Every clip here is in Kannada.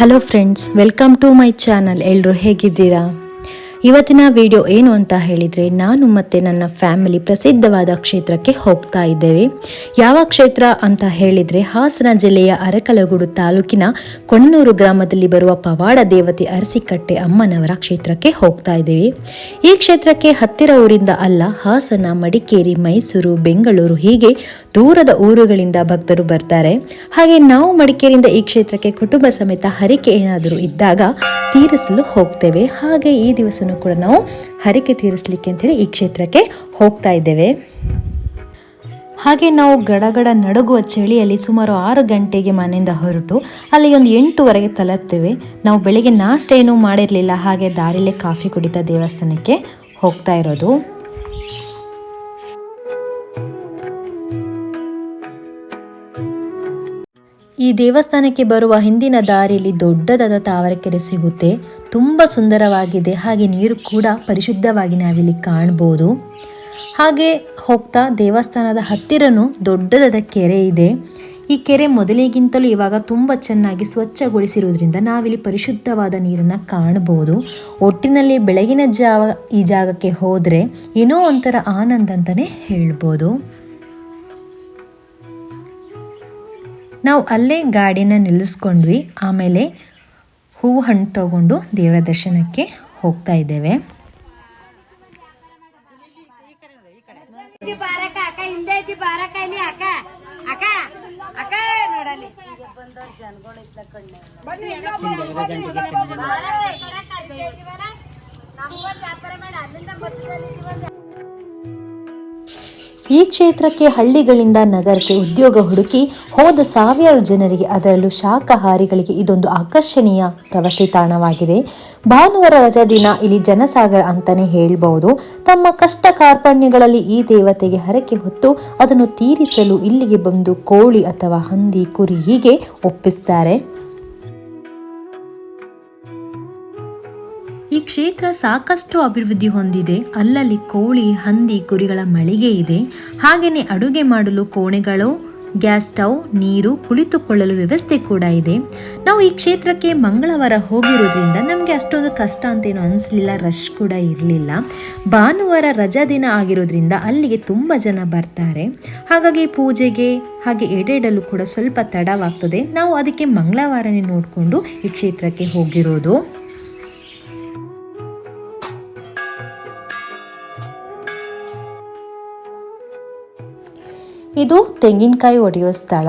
Hello friends welcome to my channel ಎಲ್ಲರೂ ಹೇಗಿದ್ದೀರಾ? ಇವತ್ತಿನ ವಿಡಿಯೋ ಏನು ಅಂತ ಹೇಳಿದರೆ ನಾನು ಮತ್ತು ನನ್ನ ಫ್ಯಾಮಿಲಿ ಪ್ರಸಿದ್ಧವಾದ ಕ್ಷೇತ್ರಕ್ಕೆ ಹೋಗ್ತಾ ಇದ್ದೇವೆ. ಯಾವ ಕ್ಷೇತ್ರ ಅಂತ ಹೇಳಿದರೆ ಹಾಸನ ಜಿಲ್ಲೆಯ ಅರಕಲಗೂಡು ತಾಲೂಕಿನ ಕೊಣ್ಣೂರು ಗ್ರಾಮದಲ್ಲಿ ಬರುವ ಪವಾಡ ದೇವತೆ ಅರಸಿಕಟ್ಟೆ ಅಮ್ಮನವರ ಕ್ಷೇತ್ರಕ್ಕೆ ಹೋಗ್ತಾ ಇದ್ದೇವೆ. ಈ ಕ್ಷೇತ್ರಕ್ಕೆ ಹತ್ತಿರ ಊರಿಂದ ಅಲ್ಲ, ಹಾಸನ, ಮಡಿಕೇರಿ, ಮೈಸೂರು, ಬೆಂಗಳೂರು ಹೀಗೆ ದೂರದ ಊರುಗಳಿಂದ ಭಕ್ತರು ಬರ್ತಾರೆ. ಹಾಗೆ ನಾವು ಮಡಿಕೇರಿಯಿಂದ ಈ ಕ್ಷೇತ್ರಕ್ಕೆ ಕುಟುಂಬ ಸಮೇತ ಹರಿಕೆ ಏನಾದರೂ ಇದ್ದಾಗ ತೀರಿಸಲು ಹೋಗ್ತೇವೆ. ಹಾಗೆ ಈ ಕೂಡ ನಾವು ಹರಿಕೆ ತೀರಿಸಲಿಕ್ಕೆ ಅಂತೇಳಿ ಈ ಕ್ಷೇತ್ರಕ್ಕೆ ಹೋಗ್ತಾ ಇದ್ದೇವೆ. ಹಾಗೆ ನಾವು ಗಡಗಡ ನಡುಗುವ ಚಳಿಯಲ್ಲಿ ಸುಮಾರು ಆರು ಗಂಟೆಗೆ ಮನೆಯಿಂದ ಹೊರಟು ಅಲ್ಲಿ ಒಂದು ಎಂಟುವರೆಗೆ ತಲುಪ್ತೇವೆ. ನಾವು ಬೆಳಿಗ್ಗೆ ನಾಷ್ಟ ಏನೂ ಮಾಡಿರಲಿಲ್ಲ, ಹಾಗೆ ದಾರಿಲೇ ಕಾಫಿ ಕುಡಿತಾ ದೇವಸ್ಥಾನಕ್ಕೆ ಹೋಗ್ತಾ ಇರೋದು. ಈ ದೇವಸ್ಥಾನಕ್ಕೆ ಬರುವ ಹಿಂದಿನ ದಾರಿಯಲ್ಲಿ ದೊಡ್ಡದಾದ ತಾವರೆಕೆರೆ ಸಿಗುತ್ತೆ. ತುಂಬ ಸುಂದರವಾಗಿದೆ. ಹಾಗೆ ನೀರು ಕೂಡ ಪರಿಶುದ್ಧವಾಗಿ ನಾವಿಲ್ಲಿ ಕಾಣ್ಬೋದು. ಹಾಗೆ ಹೋಗ್ತಾ ದೇವಸ್ಥಾನದ ಹತ್ತಿರನೂ ದೊಡ್ಡದಾದ ಕೆರೆ ಇದೆ. ಈ ಕೆರೆ ಮೊದಲಿಗಿಂತಲೂ ಇವಾಗ ತುಂಬ ಚೆನ್ನಾಗಿ ಸ್ವಚ್ಛಗೊಳಿಸಿರುವುದರಿಂದ ನಾವಿಲ್ಲಿ ಪರಿಶುದ್ಧವಾದ ನೀರನ್ನು ಕಾಣ್ಬೋದು. ಒಟ್ಟಿನಲ್ಲಿ ಬೆಳಗಿನ ಜಾವ ಈ ಜಾಗಕ್ಕೆ ಹೋದರೆ ಏನೋ ಒಂಥರ ಆನಂದ ಅಂತಲೇ ಹೇಳ್ಬೋದು. ನಾವು ಅಲ್ಲೇ ಗಾಡಿನ ನಿಲ್ಲಿಸ್ಕೊಂಡ್ವಿ. ಆಮೇಲೆ ಹೂವು ಹಣ್ಣು ತಗೊಂಡು ದೇವರ ದರ್ಶನಕ್ಕೆ ಹೋಗ್ತಾ ಇದ್ದೇವೆ. ವ್ಯಾಪಾರ ಮಾಡಿ, ಅಲ್ಲಿಂದ ಈ ಕ್ಷೇತ್ರಕ್ಕೆ ಹಳ್ಳಿಗಳಿಂದ ನಗರಕ್ಕೆ ಉದ್ಯೋಗ ಹುಡುಕಿ ಹೋದ ಸಾವಿರಾರು ಜನರಿಗೆ ಅದರಲ್ಲೂ ಶಾಖಾಹಾರಿಗಳಿಗೆ ಇದೊಂದು ಆಕರ್ಷಣೀಯ ಪ್ರವಾಸಿ ತಾಣವಾಗಿದೆ. ಭಾನುವಾರ ರಜಾ ದಿನ ಇಲ್ಲಿ ಜನಸಾಗರ ಅಂತಾನೆ ಹೇಳಬಹುದು ತಮ್ಮ ಕಷ್ಟ ಕಾರ್ಪಣ್ಯಗಳಲ್ಲಿ ಈ ದೇವತೆಗೆ ಹರಕೆ ಹೊತ್ತು ಅದನ್ನು ತೀರಿಸಲು ಇಲ್ಲಿಗೆ ಬಂದು ಕೋಳಿ ಅಥವಾ ಹಂದಿ ಕುರಿ ಹೀಗೆ ಒಪ್ಪಿಸ್ತಾರೆ. ಕ್ಷೇತ್ರ ಸಾಕಷ್ಟು ಅಭಿವೃದ್ಧಿ ಹೊಂದಿದೆ. ಅಲ್ಲಲ್ಲಿ ಕೋಳಿ, ಹಂದಿ, ಕುರಿಗಳ ಮಳಿಗೆ ಇದೆ. ಹಾಗೆಯೇ ಅಡುಗೆ ಮಾಡಲು ಕೋಣೆಗಳು, ಗ್ಯಾಸ್ ಸ್ಟವ್, ನೀರು ಕುಳಿತುಕೊಳ್ಳಲು ವ್ಯವಸ್ಥೆ ಕೂಡ ಇದೆ. ನಾವು ಈ ಕ್ಷೇತ್ರಕ್ಕೆ ಮಂಗಳವಾರ ಹೋಗಿರೋದ್ರಿಂದ ನಮಗೆ ಅಷ್ಟೊಂದು ಕಷ್ಟ ಅಂತೇನು ಅನಿಸ್ಲಿಲ್ಲ ರಶ್ ಕೂಡ ಇರಲಿಲ್ಲ. ಭಾನುವಾರ ರಜಾ ದಿನ ಆಗಿರೋದ್ರಿಂದ ಅಲ್ಲಿಗೆ ತುಂಬ ಜನ ಬರ್ತಾರೆ. ಹಾಗಾಗಿ ಪೂಜೆಗೆ ಹಾಗೆ ಎಡೆಡಲು ಕೂಡ ಸ್ವಲ್ಪ ತಡವಾಗ್ತದೆ. ನಾವು ಅದಕ್ಕೆ ಮಂಗಳವಾರನೇ ನೋಡಿಕೊಂಡು ಈ ಕ್ಷೇತ್ರಕ್ಕೆ ಹೋಗಿರೋದು. ಇದು ತೆಂಗಿನಕಾಯಿ ಒಡೆಯೋ ಸ್ಥಳ.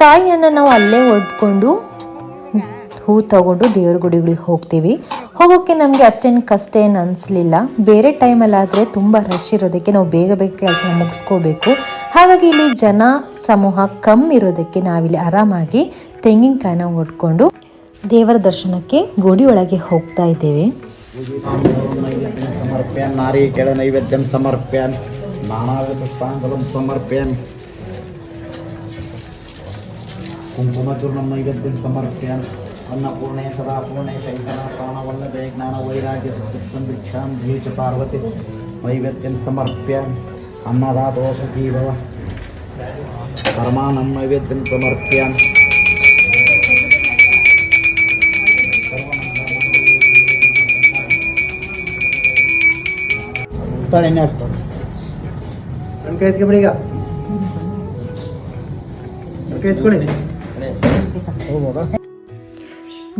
ಕಾಯಿಯನ್ನು ನಾವು ಅಲ್ಲೇ ಒಡ್ಕೊಂಡು ಹೂ ತಗೊಂಡು ದೇವ್ರ ಗುಡಿಗಳಿಗೆ ಹೋಗ್ತೀವಿ. ಹೋಗೋಕ್ಕೆ ನಮಗೆ ಅಷ್ಟೇನು ಕಷ್ಟ ಏನು ಅನಿಸ್ಲಿಲ್ಲ. ಬೇರೆ ಟೈಮಲ್ಲಾದರೆ ತುಂಬ ರಶ್ ಇರೋದಕ್ಕೆ ನಾವು ಬೇಗ ಬೇಗ ಕೆಲಸ ಮುಗಿಸ್ಕೋಬೇಕು. ಹಾಗಾಗಿ ಇಲ್ಲಿ ಜನ ಸಮೂಹ ಕಮ್ಮಿ ಇರೋದಕ್ಕೆ ನಾವಿಲ್ಲಿ ಆರಾಮಾಗಿ ತೆಂಗಿನಕಾಯಿನ ಒಡ್ಕೊಂಡು ದೇವರ ದರ್ಶನಕ್ಕೆ ಗುಡಿ ಒಳಗೆ ಹೋಗ್ತಾ ಇದ್ದೇವೆ. നാണാവിധ പുഷ്പാന്തലും സമർപ്പയാമി കുങ്കുമചൂർണം നൈവേദ്യം സമർപ്പയാൻ അന്നപൂർണേ സദാപൂർണേ ശൈതന പ്രാണവല്ലഭേ ജ്ഞാന വൈരാഗ്യ സുഖം ദീക്ഷാം ജീവ പാർവതി നൈവേദ്യം സമർപ്പയാൻ അന്നദാദോഷ ജീവ പരമാനം നൈവേദ്യം സമർപ്പയാൻ തഴഞ്ഞാട്ടം ನನ್ನ ಕೈ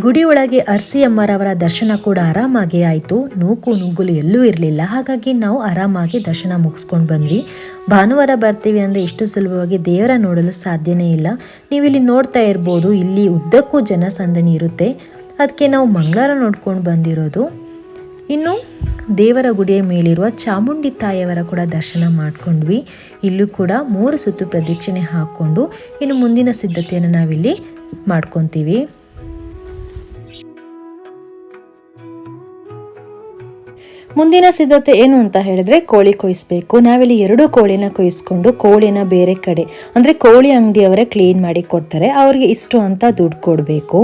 ಗುಡಿ ಒಳಗೆ ಅರ್ಸಿ ಅಮ್ಮರವರ ದರ್ಶನ ಕೂಡ ಆರಾಮಾಗಿ ಆಯಿತು. ನೂಕು ನುಗ್ಗುಲು ಎಲ್ಲೂ ಇರಲಿಲ್ಲ. ಹಾಗಾಗಿ ನಾವು ಆರಾಮಾಗಿ ದರ್ಶನ ಮುಗಿಸ್ಕೊಂಡು ಬಂದ್ವಿ. ಭಾನುವಾರ ಬರ್ತೀವಿ ಅಂದರೆ ಇಷ್ಟು ಸುಲಭವಾಗಿ ದೇವರ ನೋಡಲು ಸಾಧ್ಯನೇ ಇಲ್ಲ. ನೀವು ಇಲ್ಲಿ ನೋಡ್ತಾ ಇರ್ಬೋದು, ಇಲ್ಲಿ ಉದ್ದಕ್ಕೂ ಜನಸಂದಣಿ ಇರುತ್ತೆ. ಅದಕ್ಕೆ ನಾವು ಮಂಗಳವಾರ ನೋಡ್ಕೊಂಡು ಬಂದಿರೋದು. ಇನ್ನು ದೇವರ ಗುಡಿಯ ಮೇಲಿರುವ ಚಾಮುಂಡಿ ತಾಯಿಯವರ ಕೂಡ ದರ್ಶನ ಮಾಡ್ಕೊಂಡ್ವಿ. ಇಲ್ಲೂ ಕೂಡ ಮೂರು ಸುತ್ತು ಪ್ರದಕ್ಷಿಣೆ ಹಾಕ್ಕೊಂಡು ಇನ್ನು ಮುಂದಿನ ಸಿದ್ಧತೆಯನ್ನು ನಾವಿಲ್ಲಿ ಮಾಡ್ಕೊತೀವಿ. ಮುಂದಿನ ಸಿದ್ಧತೆ ಏನು ಅಂತ ಹೇಳಿದ್ರೆ ಕೋಳಿ ಕೊಯ್ಸ್ಬೇಕು. ನಾವಿಲ್ಲಿ ಎರಡು ಕೋಳಿನ ಕೊಯ್ಸ್ಕೊಂಡು ಕೋಳಿನ ಬೇರೆ ಕಡೆ, ಅಂದರೆ ಕೋಳಿ ಅಂಗಡಿಯವರೇ ಕ್ಲೀನ್ ಮಾಡಿ ಕೊಡ್ತಾರೆ. ಅವ್ರಿಗೆ ಇಷ್ಟು ಅಂತ ದುಡ್ಡು ಕೊಡಬೇಕು.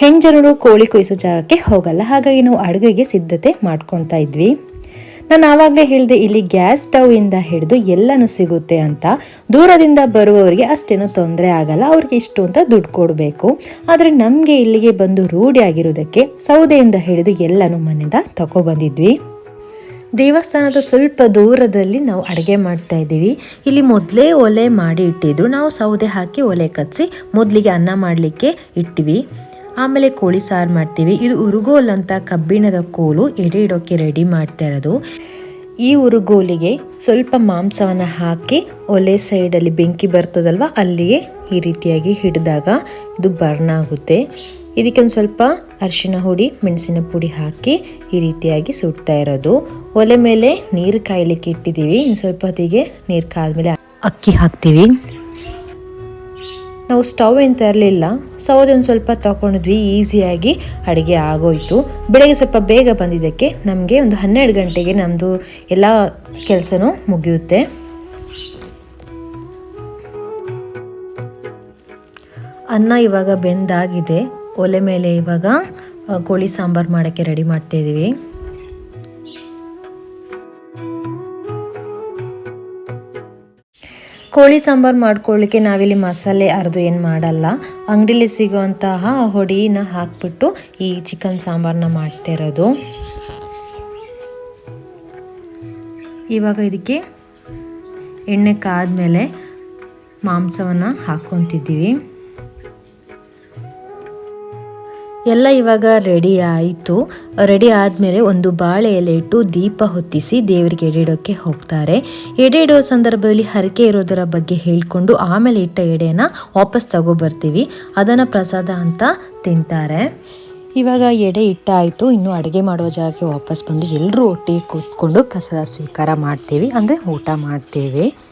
ಹೆಣ್ಜನರು ಕೋಳಿ ಕೊಯ್ಸೋ ಜಾಗಕ್ಕೆ ಹೋಗಲ್ಲ. ಹಾಗಾಗಿ ನಾವು ಅಡುಗೆಗೆ ಸಿದ್ಧತೆ ಮಾಡ್ಕೊತಾ ಇದ್ವಿ. ನಾನು ಆವಾಗಲೇ ಹೇಳಿದೆ, ಇಲ್ಲಿ ಗ್ಯಾಸ್ ಸ್ಟವ್ ಇಂದ ಹಿಡಿದು ಎಲ್ಲನೂ ಸಿಗುತ್ತೆ ಅಂತ. ದೂರದಿಂದ ಬರುವವರಿಗೆ ಅಷ್ಟೇನು ತೊಂದರೆ ಆಗಲ್ಲ. ಅವ್ರಿಗೆ ಇಷ್ಟು ಅಂತ ದುಡ್ಡು ಕೊಡಬೇಕು. ಆದರೆ ನಮಗೆ ಇಲ್ಲಿಗೆ ಬಂದು ರೂಢಿ ಆಗಿರೋದಕ್ಕೆ ಸೌದೆಯಿಂದ ಹಿಡಿದು ಎಲ್ಲನೂ ಮನೆಯಿಂದ ತಗೊಬಂದಿದ್ವಿ ದೇವಸ್ಥಾನದ ಸ್ವಲ್ಪ ದೂರದಲ್ಲಿ ನಾವು ಅಡುಗೆ ಮಾಡ್ತಾ ಇದ್ದೀವಿ. ಇಲ್ಲಿ ಮೊದಲೇ ಒಲೆ ಮಾಡಿ ಇಟ್ಟಿದ್ರು. ನಾವು ಸೌದೆ ಹಾಕಿ ಒಲೆ ಕಚ್ಚಿ ಮೊದಲಿಗೆ ಅನ್ನ ಮಾಡಲಿಕ್ಕೆ ಇಟ್ಟಿವಿ. ಆಮೇಲೆ ಕೋಳಿ ಸಾರು ಮಾಡ್ತೀವಿ. ಇದು ಉರುಗೋಲ್ ಅಂತ ಕಬ್ಬಿಣದ ಕೋಲು ಎಡೆ ಇಡೋಕ್ಕೆ ರೆಡಿ ಮಾಡ್ತಾ ಇರೋದು. ಈ ಉರುಗೋಲಿಗೆ ಸ್ವಲ್ಪ ಮಾಂಸವನ್ನು ಹಾಕಿ ಒಲೆ ಸೈಡಲ್ಲಿ ಬೆಂಕಿ ಬರ್ತದಲ್ವ ಅಲ್ಲಿಗೆ ಈ ರೀತಿಯಾಗಿ ಹಿಡಿದಾಗ ಇದು ಬರ್ನ್ ಆಗುತ್ತೆ. ಇದಕ್ಕೆ ಒಂದು ಸ್ವಲ್ಪ ಅರಿಶಿನ ಹುಡಿ, ಮೆಣಸಿನ ಪುಡಿ ಹಾಕಿ ಈ ರೀತಿಯಾಗಿ ಸುಡ್ತಾ ಇರೋದು. ಒಲೆ ಮೇಲೆ ನೀರು ಕಾಯಲಿಕ್ಕೆ ಇಟ್ಟಿದ್ದೀವಿ. ಇನ್ನು ಸ್ವಲ್ಪ ಹೊತ್ತಿಗೆ ನೀರು ಕಾದ್ಮೇಲೆ ಅಕ್ಕಿ ಹಾಕ್ತೀವಿ. ನಾವು ಸ್ಟವ್ ಏನು ತರಲಿಲ್ಲ. ಸೌದೆ ಒಂದು ಸ್ವಲ್ಪ ತಗೊಂಡಿದ್ವಿ, ಈಸಿಯಾಗಿ ಅಡುಗೆ ಆಗೋಯ್ತು. ಬೆಳಗ್ಗೆ ಸ್ವಲ್ಪ ಬೇಗ ಬಂದಿದ್ದಕ್ಕೆ ನಮಗೆ ಒಂದು ಹನ್ನೆರಡು ಗಂಟೆಗೆ ನಮ್ಮದು ಎಲ್ಲ ಕೆಲಸನೂ ಮುಗಿಯುತ್ತೆ. ಅನ್ನ ಇವಾಗ ಬೆಂದಾಗಿದೆ. ಒಲೆ ಮೇಲೆ ಇವಾಗ ಕೋಳಿ ಸಾಂಬಾರು ಮಾಡೋಕ್ಕೆ ರೆಡಿ ಮಾಡ್ತಾ ಕೋಳಿ ಸಾಂಬಾರು ಮಾಡ್ಕೊಳ್ಳಿಕ್ಕೆ ನಾವಿಲ್ಲಿ ಮಸಾಲೆ ಅರ್ದು ಏನು ಮಾಡಲ್ಲ. ಅಂಗಡಿಲಿ ಸಿಗುವಂತಹ ಹೊಡಿನ ಹಾಕ್ಬಿಟ್ಟು ಈ ಚಿಕನ್ ಸಾಂಬಾರನ್ನ ಮಾಡ್ತಿರೋದು ಇವಾಗ ಇದಕ್ಕೆ ಎಣ್ಣೆ ಕಾದ ಮೇಲೆ ಮಾಂಸವನ್ನು ಹಾಕ್ಕೊತಿದ್ದೀವಿ. ಎಲ್ಲ ಇವಾಗ ರೆಡಿ ಆಯಿತು. ರೆಡಿ ಆದಮೇಲೆ ಒಂದು ಬಾಳೆ ಎಲೆ ಇಟ್ಟು ದೀಪ ಹೊತ್ತಿಸಿ ದೇವರಿಗೆ ಎಡೆಡೋಕ್ಕೆ ಹೋಗ್ತಾರೆ. ಎಡೆ ಇಡೋ ಸಂದರ್ಭದಲ್ಲಿ ಹರಕೆ ಇರೋದರ ಬಗ್ಗೆ ಹೇಳಿಕೊಂಡು ಆಮೇಲೆ ಇಟ್ಟ ಎಡೆನ ವಾಪಸ್ ತಗೊಬರ್ತೀವಿ. ಅದನ್ನು ಪ್ರಸಾದ ಅಂತ ತಿಂತಾರೆ. ಇವಾಗ ಎಡೆ ಇಟ್ಟಾಯಿತು ಇನ್ನು ಅಡುಗೆ ಮಾಡೋ ಜಾಗಕ್ಕೆ ವಾಪಸ್ ಬಂದು ಎಲ್ಲರೂ ಒಟ್ಟಿಗೆ ಕೂತ್ಕೊಂಡು ಪ್ರಸಾದ ಸ್ವೀಕಾರ ಮಾಡ್ತೀವಿ. ಅಂದರೆ ಊಟ ಮಾಡ್ತೇವೆ.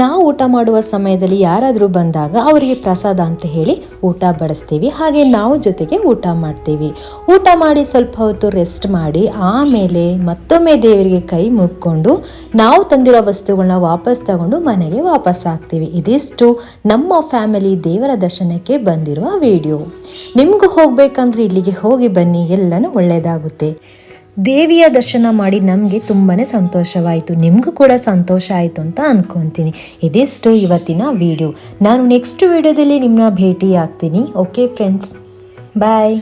ನಾವು ಊಟ ಮಾಡುವ ಸಮಯದಲ್ಲಿ ಯಾರಾದರೂ ಬಂದಾಗ ಅವರಿಗೆ ಪ್ರಸಾದ ಅಂತ ಹೇಳಿ ಊಟ ಬಡಿಸ್ತೀವಿ. ಹಾಗೆ ನಾವು ಜೊತೆಗೆ ಊಟ ಮಾಡ್ತೀವಿ. ಊಟ ಮಾಡಿ ಸ್ವಲ್ಪ ಹೊತ್ತು ರೆಸ್ಟ್ ಮಾಡಿ ಆಮೇಲೆ ಮತ್ತೊಮ್ಮೆ ದೇವರಿಗೆ ಕೈ ಮುಗ್ಕೊಂಡು ನಾವು ತಂದಿರೋ ವಸ್ತುಗಳನ್ನ ವಾಪಸ್ ತಗೊಂಡು ಮನೆಗೆ ವಾಪಸ್ ಹಾಕ್ತೀವಿ. ಇದಿಷ್ಟು ನಮ್ಮ ಫ್ಯಾಮಿಲಿ ದೇವರ ದರ್ಶನಕ್ಕೆ ಬಂದಿರುವ ವಿಡಿಯೋ ನಿಮಗೂ ಹೋಗಬೇಕಂದ್ರೆ ಇಲ್ಲಿಗೆ ಹೋಗಿ ಬನ್ನಿ. ಎಲ್ಲನೂ ಒಳ್ಳೆಯದಾಗುತ್ತೆ ದೇವಿಯ ದರ್ಶನ ಮಾಡಿ ನಮಗೆ ತುಂಬಾ ಸಂತೋಷವಾಯಿತು. ನಿಮಗೂ ಕೂಡ ಸಂತೋಷ ಆಯಿತು ಅಂತ ಅನ್ಕೊತೀನಿ. ಇದಿಷ್ಟು ಇವತ್ತಿನ ವಿಡಿಯೋ ನಾನು ನೆಕ್ಸ್ಟ್ ವಿಡಿಯೋದಲ್ಲಿ ನಿಮ್ಮನ್ನ ಭೇಟಿ ಆಗ್ತೀನಿ ಓಕೆ ಫ್ರೆಂಡ್ಸ್ ಬಾಯ್